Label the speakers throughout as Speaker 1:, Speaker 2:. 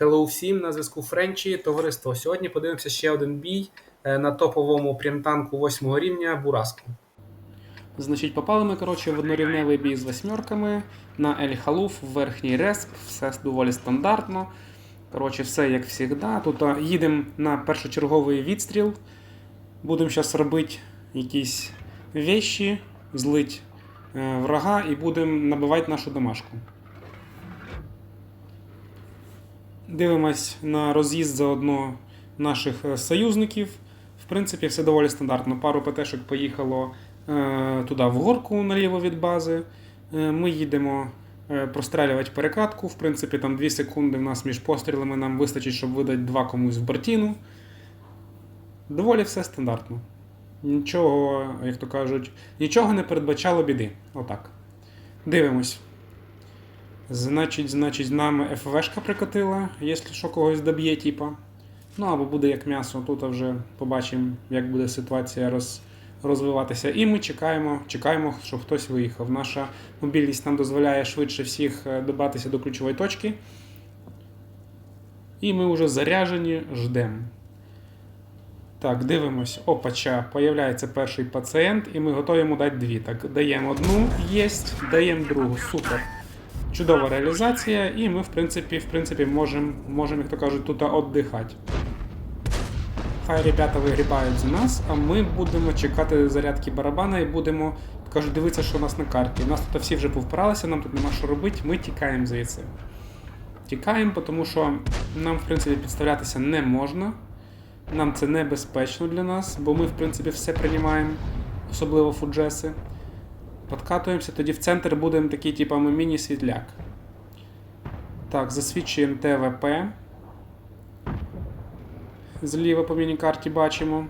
Speaker 1: Hello всім на зв'язку Френчі, товариство. Сьогодні подивимося ще один бій е, на топовому прямтанку 8 рівня Бураску. Значить, попали ми коротше, в однорівневий бій з восьмерками на Ель Халуф, верхній респ, все доволі стандартно. Коротше, все як завжди. Тут їдемо на першочерговий відстріл. Будемо зараз робити якісь вещі, злить е, врага і будемо набивати нашу домашку. Дивимось на роз'їзд заодно наших е, союзників. В принципі, все доволі стандартно. Пару ПТшок поїхало е, туди в горку наліво від бази. Е, ми їдемо прострелювати перекатку. В принципі, там 2 секунди в нас між пострілами нам вистачить, щоб видати два комусь в бортіну. Доволі все стандартно. Нічого, як то кажуть, нічого не передбачало біди. Отак. Дивимось. Значить, значить, з нами ФВшка прикотила, якщо що когось доб'є, типа. Ну або буде як м'ясо, тут вже побачимо, як буде ситуація роз, розвиватися. І ми чекаємо, чекаємо, щоб хтось виїхав. Наша мобільність нам дозволяє швидше всіх е, добратися до ключової точки. І ми вже заряжені, ждемо. Так, дивимось. Опача, появляється перший пацієнт, і ми готові дати дві. Так, даємо одну, єсть, даємо другу. Супер. Чудова реалізація, і ми, в принципі, в принципі, можемо, можем, як то кажуть, тут віддихати. Хай ребята вигрібають за нас, а ми будемо чекати зарядки барабана і будемо кажуть, дивитися, що у нас на карті. У нас тут всі вже повпиралися, нам тут нема що робити, ми тікаємо звідси. Тікаємо, тому що нам, в принципі, підставлятися не можна. Нам це небезпечно для нас, бо ми, в принципі, все приймаємо, особливо фуджеси. Подкатуємося, тоді в центр будемо такий, типу, міні-світляк. Так, засвідчуємо ТВП. Зліва по міні-карті бачимо.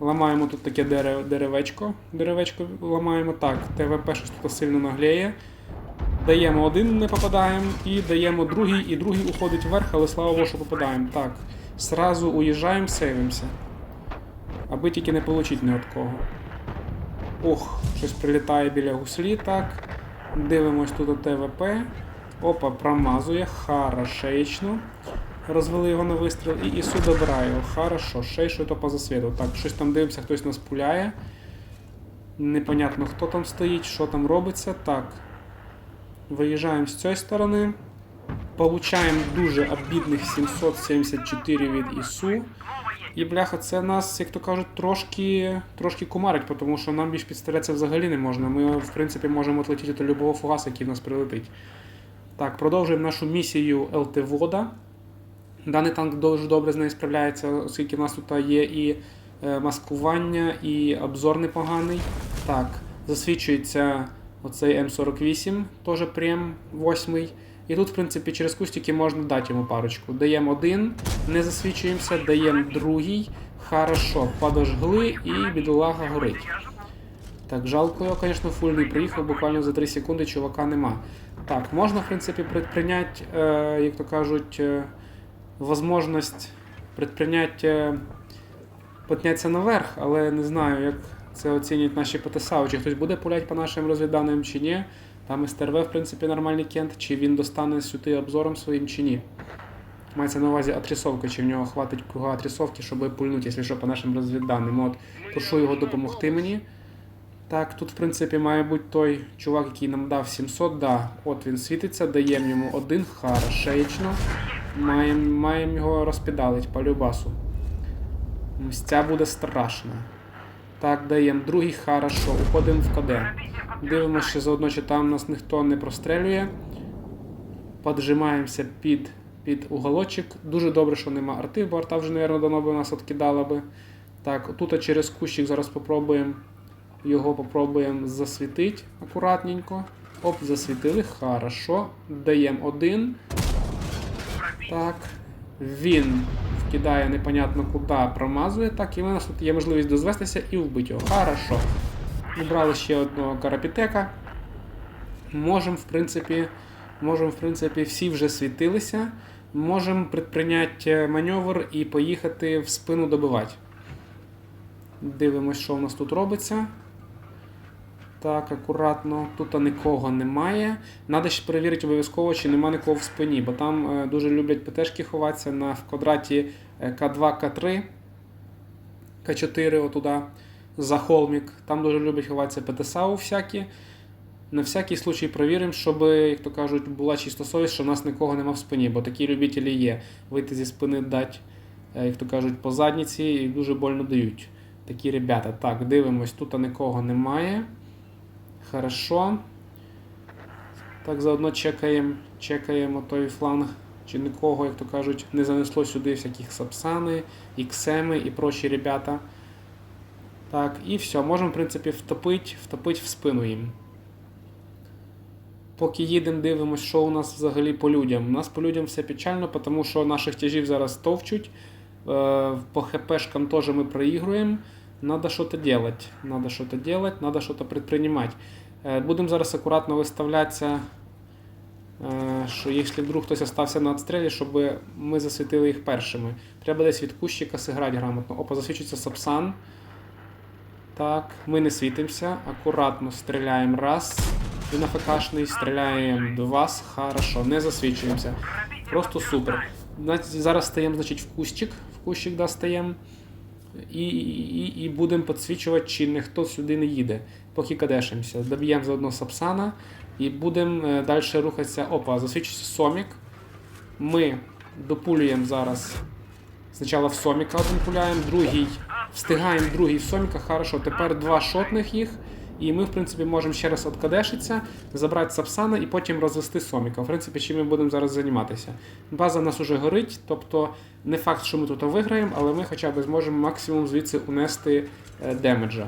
Speaker 1: Ламаємо тут таке деревечко. Деревечко ламаємо. Так, ТВП щось тут сильно нагліє. Даємо один, не попадаємо, і даємо другий, і другий уходить вверх, але слава Богу, що попадаємо. Так, сразу уїжджаємо, сейвимося. Аби тільки не отримати ні від кого. Ох, щось прилітає біля гуслі, так. Дивимось тут ТВП. Опа, промазує, хорошечно. Розвели його на вистріл і Ісу добирає. Хорошо, ще що то по засвіту. Так, щось там дивимося, хтось нас пуляє. Непонятно, хто там стоїть, що там робиться. Так. Виїжджаємо з цієї сторони. Получаємо дуже обідних 774 від ІСУ. І бляха, це нас, як то кажуть, трошки, трошки кумарить, тому що нам більш підставлятися взагалі не можна. Ми, в принципі, можемо отлетіти до любого фугаса, який в нас прилетить. Так, продовжуємо нашу місію ЛТ Вода. Даний танк дуже добре з нею справляється, оскільки в нас тут є і е, маскування, і обзор непоганий. Так, засвідчується оцей М48, теж прем 8. І тут, в принципі, через кустики можна дати йому парочку. Даємо один, не засвідчуємося, даємо другий. Хорошо, подожгли і бідолага горить. Так, жалко його, звісно, фульний приїхав, буквально за 3 секунди чувака нема. Так, можна, в принципі, предприйняти, е, як то кажуть, е, возможність предприйняти е, піднятися наверх, але не знаю, як це оцінюють наші ПТСА, чи хтось буде пуляти по нашим розвідданим чи ні. Там СТРВ, в принципі, нормальний кент, чи він достане сюди обзором своїм чи ні. Мається на увазі отрисовка, чи в нього хватить круга отрисовки, щоб пульнути, якщо що, по нашим розвідданим. От, прошу його допомогти мені. Так, тут, в принципі, має бути той чувак, який нам дав 700, да. От він світиться, даємо йому один, хорошечно. Маємо маєм його розпідалить по любасу. Ця буде страшна. Так, даємо другий, хорошо, уходимо в КД. Дивимося, що заодно, чи там нас ніхто не прострелює. Поджимаємося під, під уголочок. Дуже добре, що нема арти, бо арта вже, мабуть, давно би нас відкидала би. Так, тут через кущик зараз спробуємо його попробуємо засвітити акуратненько. Оп, засвітили, хорошо. Даємо один. Так. Він вкидає непонятно куди, промазує. Так, і в нас тут є можливість дозвестися і вбити його. Хорошо. Убрали ще одного карапітека. Можемо, в принципі, можемо, в принципі, всі вже світилися. Можемо предприйняти маневр і поїхати в спину добивати. Дивимось, що у нас тут робиться. Так, акуратно. Тут нікого немає. Надо ще перевірити обов'язково, чи нема нікого в спині, бо там е, дуже люблять ПТшки ховатися на в квадраті е, К2, К3, К4 отуда за холмик. Там дуже люблять ховатися ПТСАУ всякі. На всякий случай перевіримо, щоб, як то кажуть, була чиста совість, що в нас нікого нема в спині, бо такі любителі є. Вийти зі спини дати, е, як то кажуть, по задніці і дуже больно дають. Такі ребята. Так, дивимось, тут нікого немає. Хорошо. Так, заодно чекаємо, чекаємо той фланг, чи нікого, як то кажуть, не занесло сюди всяких сапсани, іксеми і прочі ребята. Так, і все, можемо, в принципі, втопити, втопити в спину їм. Поки їдемо, дивимося, що у нас взагалі по людям. У нас по людям все печально, тому що наших тяжів зараз товчуть. Е, По ХПшкам теж ми проігруємо. Надо что-то делать. Надо что-то делать, надо что-то. Е, Будемо зараз акуратно виставлятися, е, що якщо вдруг хтось остався на отстрілі, щоб ми засвітили їх першими. Треба десь від кущика зіграти грамотно. Опа, засвічується Сапсан. Так, ми не світимося. Акуратно стріляємо раз. Він АФКшний, стріляємо два. Хорошо, не засвічуємося. Просто супер. Зараз стаємо значить, в кущик. В кущик да, стаємо. І, і, і будемо підсвічувати, чи ніхто сюди не їде, поки кадешимося. Доб'ємо заодно Сапсана і будемо далі рухатися. Опа, засвічується Сомік. Ми допулюємо зараз. Спочатку в Соміка один пуляємо, другий. Встигаємо другий Соміка, хорошо. Тепер два шотних їх. І ми, в принципі, можемо ще раз откадешитися, забрати Сапсана і потім розвести Соміка. В принципі, чим ми будемо зараз займатися. База в нас уже горить, тобто не факт, що ми тут виграємо, але ми хоча б зможемо максимум звідси унести е, демеджа.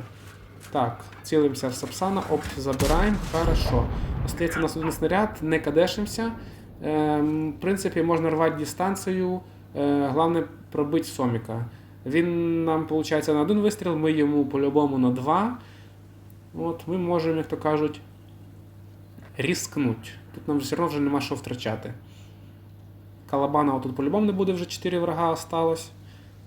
Speaker 1: Так, цілимося в Сапсана, оп, забираємо, хорошо. Остається у нас один снаряд, не кадешимося. Ем, в принципі, можна рвати дистанцію, е, головне пробити Соміка. Він нам, виходить, на один вистріл, ми йому по-любому на два. От, ми можемо, як то кажуть, різкнуть. Тут нам все одно вже нема що втрачати. Калабана тут по-любому не буде, вже 4 врага осталось.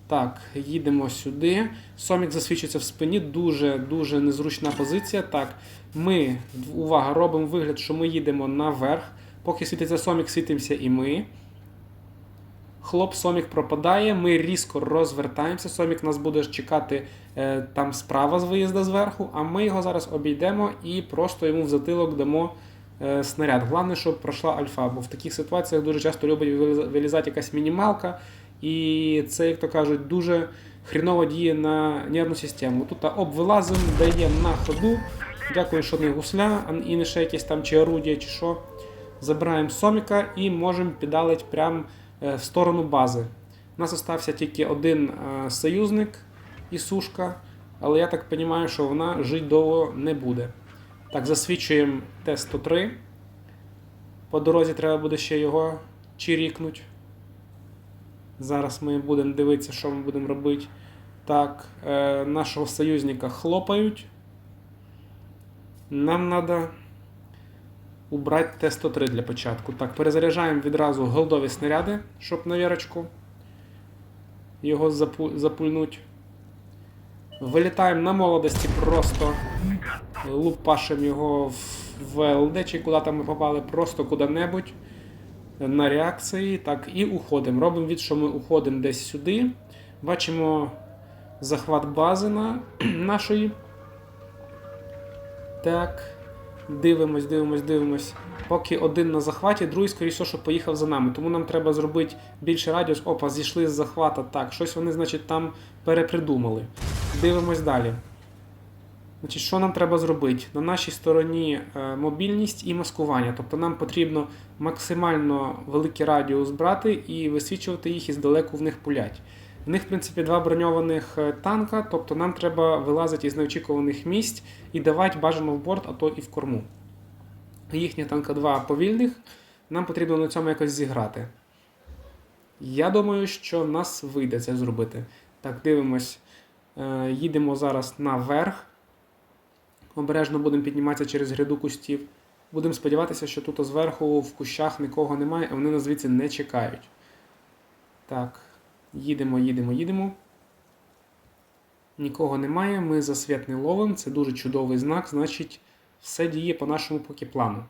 Speaker 1: Так, їдемо сюди. Сомік засвідчується в спині, дуже-дуже незручна позиція. Так, ми, увага, робимо вигляд, що ми їдемо наверх. Поки світиться Сомік, світимося і ми. Хлоп, Сомік пропадає, ми різко розвертаємося. Сомік нас буде чекати е, там справа з виїзду зверху, а ми його зараз обійдемо і просто йому в затилок дамо е, снаряд. Головне, щоб пройшла альфа, бо в таких ситуаціях дуже часто любить вилізати якась мінімалка, і це, як то кажуть, дуже хріново діє на нервну систему. Тут оп, вилазимо, даємо на ходу. Дякую, що не гусля, і не ще якесь там чи орудія, чи що. Забираємо Соміка і можемо підалити прямо е, в сторону бази. У нас залишився тільки один е, союзник і сушка, але я так розумію, що вона жити довго не буде. Так, засвідчуємо Т-103. По дорозі треба буде ще його чирікнути. Зараз ми будемо дивитися, що ми будемо робити. Так, е, нашого союзника хлопають. Нам треба убрати Т-103 для початку. Так, перезаряджаємо відразу голдові снаряди, щоб на вірочку його запу- запульнуть. Вилітаємо на молодості, просто лупашимо його в ВЛД, чи куди там ми попали, просто куди-небудь на реакції. Так, і уходимо. Робимо від, що ми уходимо десь сюди. Бачимо захват бази на нашої. Так. Дивимось, дивимось, дивимось. Поки один на захваті, другий, скоріше, що поїхав за нами. Тому нам треба зробити більше радіус. Опа, зійшли з захвата. Так, щось вони, значить, там перепридумали. Дивимось далі. Значить, що нам треба зробити? На нашій стороні е, мобільність і маскування. Тобто нам потрібно максимально великий радіус брати і висвічувати їх і здалеку в них пулять. В них, в принципі, два броньованих е, танка, тобто нам треба вилазити із неочікуваних місць і давати бажано в борт, а то і в корму. Їхня танка 2 повільних, нам потрібно на цьому якось зіграти. Я думаю, що нас вийде це зробити. Так, дивимось. Е, Їдемо зараз наверх. Обережно будемо підніматися через гряду кустів. Будемо сподіватися, що тут зверху в кущах нікого немає, а вони нас звідси не чекають. Так, їдемо, їдемо, їдемо. Нікого немає, ми засвіт не ловимо, це дуже чудовий знак, значить Все діє по нашому поки плану.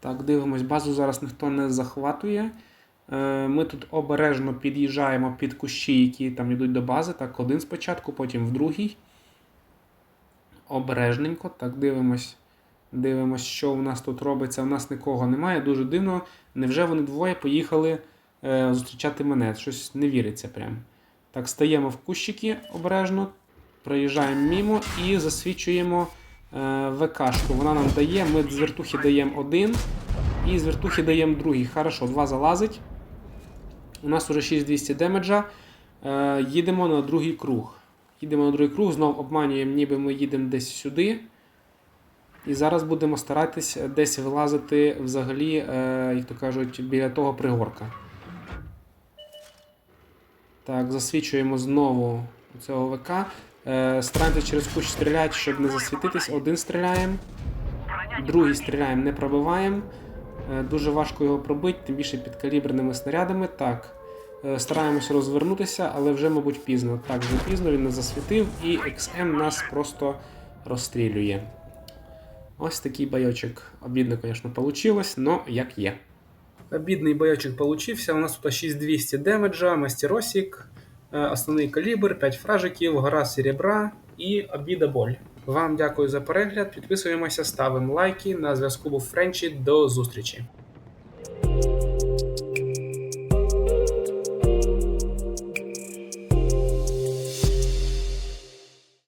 Speaker 1: Так, дивимось, базу зараз ніхто не захватує. Е, Ми тут обережно під'їжджаємо під кущі, які там йдуть до бази. Так, один спочатку, потім в другий. Обережненько. Так, дивимось. Дивимось, що у нас тут робиться. У нас нікого немає. Дуже дивно. Невже вони двоє поїхали е, зустрічати мене? Щось не віриться прям. Так, стаємо в кущики обережно, проїжджаємо мімо і засвічуємо е, ВКшку. Вона нам дає. Ми з вертухи даємо один. І з вертухи даємо другий. Хорошо, два залазить. У нас уже 6200 демеджа. Е, їдемо на другий круг. Їдемо на другий круг, знову обманюємо, ніби ми їдемо десь сюди. І зараз будемо старатись десь вилазити взагалі, е, як то кажуть, біля того пригорка. Так, засвічуємо знову цього ВК. Е, стараємося через кущ стріляти, щоб не засвітитись. Один стріляємо, другий стріляємо, не пробиваємо. Е, Дуже важко його пробити, тим більше підкаліберними снарядами. Так. Е, Стараємося розвернутися, але вже, мабуть, пізно. Так, вже пізно він не засвітив, і XM нас просто розстрілює. Ось такий бойочок. Обідно, звісно, вийшло, але як є. Обідний бойочок получився. У нас тут 6200 демеджа, мастеросик, е, основний калібр, 5 фражиків, гора серебра і обіда боль. Вам дякую за перегляд. Підписуємося, ставимо лайки. На зв'язку був Френчі. До зустрічі!